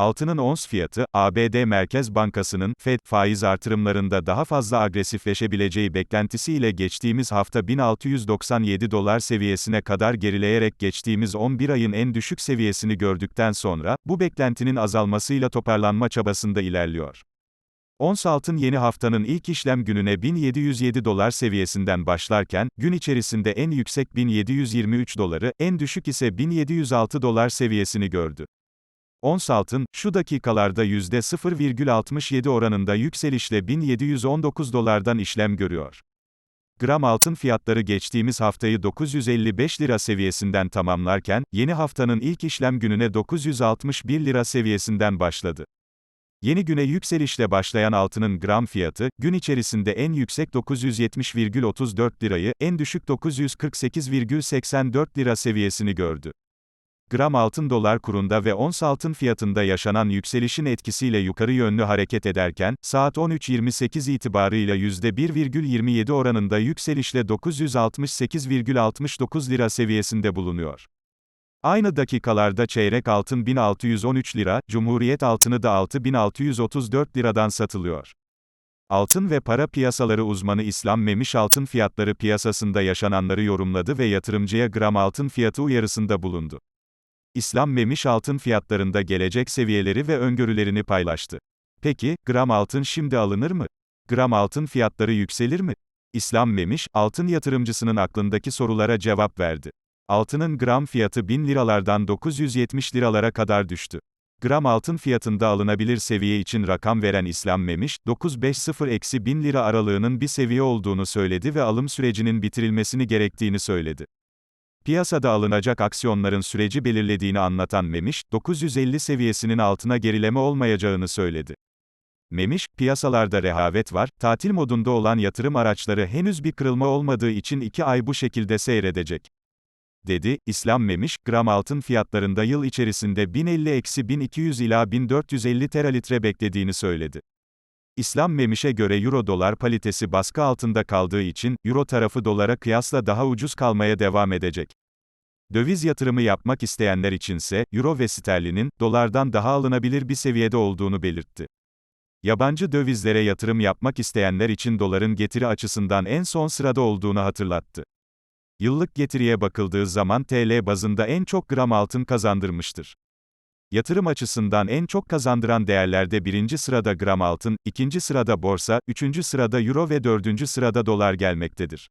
Altının ons fiyatı, ABD Merkez Bankası'nın, Fed, faiz artırımlarında daha fazla agresifleşebileceği beklentisiyle geçtiğimiz hafta 1697 dolar seviyesine kadar gerileyerek geçtiğimiz 11 ayın en düşük seviyesini gördükten sonra, bu beklentinin azalmasıyla toparlanma çabasında ilerliyor. Ons altın yeni haftanın ilk işlem gününe 1707 dolar seviyesinden başlarken, gün içerisinde en yüksek 1723 doları, en düşük ise 1706 dolar seviyesini gördü. Ons altın, şu dakikalarda %0,67 oranında yükselişle 1719 dolardan işlem görüyor. Gram altın fiyatları geçtiğimiz haftayı 955 lira seviyesinden tamamlarken, yeni haftanın ilk işlem gününe 961 lira seviyesinden başladı. Yeni güne yükselişle başlayan altının gram fiyatı, gün içerisinde en yüksek 970,34 lirayı, en düşük 948,84 lira seviyesini gördü. Gram altın dolar kurunda ve ons altın fiyatında yaşanan yükselişin etkisiyle yukarı yönlü hareket ederken, saat 13.28 itibarıyla %1,27 oranında yükselişle 968,69 lira seviyesinde bulunuyor. Aynı dakikalarda çeyrek altın 1613 lira, Cumhuriyet altını da 6634 liradan satılıyor. Altın ve para piyasaları uzmanı İslam Memiş altın fiyatları piyasasında yaşananları yorumladı ve yatırımcıya gram altın fiyatı uyarısında bulundu. İslam Memiş altın fiyatlarında gelecek seviyeleri ve öngörülerini paylaştı. Peki, gram altın şimdi alınır mı? Gram altın fiyatları yükselir mi? İslam Memiş, altın yatırımcısının aklındaki sorulara cevap verdi. Altının gram fiyatı 1000 liralardan 970 liralara kadar düştü. Gram altın fiyatında alınabilir seviye için rakam veren İslam Memiş, 950-1000 lira aralığının bir seviye olduğunu söyledi ve alım sürecinin bitirilmesini gerektiğini söyledi. Piyasada alınacak aksiyonların süreci belirlediğini anlatan Memiş, 950 seviyesinin altına gerileme olmayacağını söyledi. Memiş, piyasalarda rehavet var, tatil modunda olan yatırım araçları henüz bir kırılma olmadığı için 2 ay bu şekilde seyredecek. Dedi, İslam Memiş, gram altın fiyatlarında yıl içerisinde 1050-1200 ila 1450 teralitre beklediğini söyledi. İslam Memiş'e göre euro dolar paritesi baskı altında kaldığı için, euro tarafı dolara kıyasla daha ucuz kalmaya devam edecek. Döviz yatırımı yapmak isteyenler içinse, euro ve sterlinin, dolardan daha alınabilir bir seviyede olduğunu belirtti. Yabancı dövizlere yatırım yapmak isteyenler için doların getiri açısından en son sırada olduğunu hatırlattı. Yıllık getiriye bakıldığı zaman TL bazında en çok gram altın kazandırmıştır. Yatırım açısından en çok kazandıran değerlerde birinci sırada gram altın, ikinci sırada borsa, üçüncü sırada euro ve dördüncü sırada dolar gelmektedir.